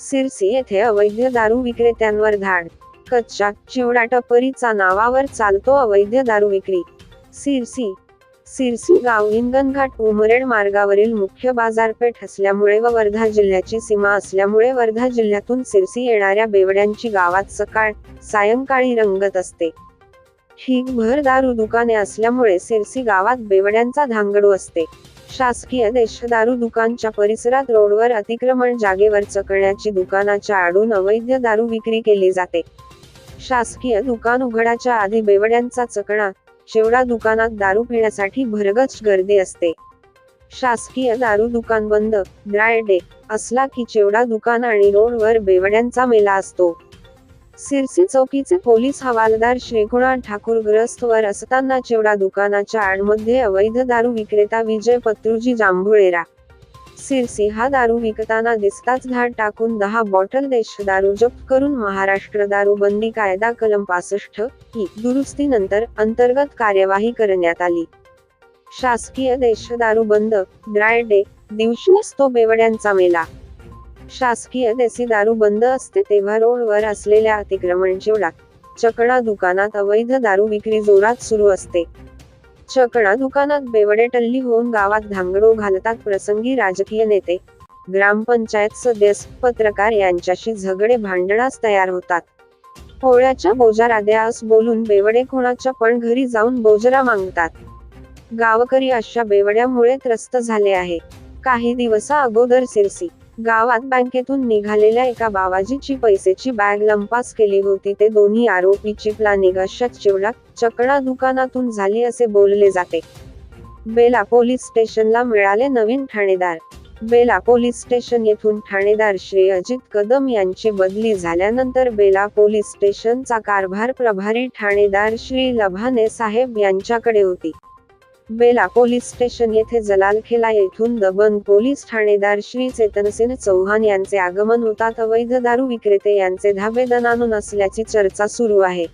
सिरसी येथे अवैध दारू विक्रेत्यांवर धाड. कच्चा चिवडा टपरीचा नावावर चालतो अवैध दारू विक्री. सिरसी. सिरसी गाव हिंगणघाट उमरेड मार्गावरील मुख्य बाजारपेठ असल्यामुळे व वर्धा जिल्ह्याची सीमा असल्यामुळे वर्धा जिल्ह्यातून सिरसी येणाऱ्या बेवड्यांची गावात सकाळ सायंकाळी रंगत असते. ही भर दारू दुकाने असल्यामुळे सिरसी गावात बेवड्यांचा धांगडू असते. शासकीय देश दारू दुकानच्या परिसरात रोडवर अतिक्रमण जागेवर चकण्याची दुकानाच्या आडून अवैध दारू विक्री केली जाते. शासकीय दुकान उघडाच्या आधी बेवड्यांचा चकणा शेवडा दुकानात दारू पिण्यासाठी भरगच गर्दी असते. शासकीय दारू दुकान बंद ड्राय डे असला की चेवडा दुकान आणि रोडवर बेवड्यांचा मेला असतो. सिरसी चौकीचे पोलीस हवालदार श्रीकुणाल ठाकूर ग्रस्तवर असताना चिवडा दुकानाच्या आडमध्ये अवैध दारू विक्रेता विजय पत्रुजी जांभुळेरा. सिरसी हा दारू विकताना दिसताच धाड टाकून दहा बॉटल देश दारू जप्त करून महाराष्ट्र दारू बंदी कायदा कलम पासष्ट ही दुरुस्तीनंतर अंतर्गत कार्यवाही करण्यात आली. शासकीय देश दारू बंद ड्राय डे दिवशी तो बेवड्यांचा मेला. शासकीय देसी दारू बंद असते तेव्हा रोडवर असलेल्या अतिक्रमण चिवडा चकणा दुकानात अवैध दारू विक्री जोरात सुरू असते. चकणा दुकानात बेवडे टल्ली होऊन गावात धांगडो घालतात प्रसंगी राजकीय नेते. ग्रामपंचायत सदस्य पत्रकार यांच्याशी झगडे भांडणास तयार होतात. पोळ्याच्या बोजाराद्यास बोलून बेवडे कोणाच्या पण घरी जाऊन बोजरा मागतात. गावकरी अशा बेवड्यामुळे त्रस्त झाले आहे. काही दिवसा अगोदर सिरसी गावात बँकेतून निघालेल्या एका बाबाजीची पैसेची बॅग लंपास केली होती. ते दोन्ही आरोपी चिपला निघाशात. चिवडा चकडा दुकानातून झाली असे बोलले जाते. बेला पोलीस स्टेशनला मिळाले नवीन ठाणेदार. बेला पोलीस स्टेशन येथून ठाणेदार श्री अजित कदम यांची बदली झाल्यानंतर बेला पोलीस स्टेशनचा कारभार प्रभारी ठाणेदार श्री लभाने साहेब यांच्याकडे होती. बेला पोलीस स्टेशन येथे जलालखेला येथून दबन पोलीस ठाणेदार श्री चेतनसिंह चौहान यांचे आगमन होतात अवैध दारू विक्रेते यांचे धाबे दणाणून असल्याची चर्चा सुरू आहे.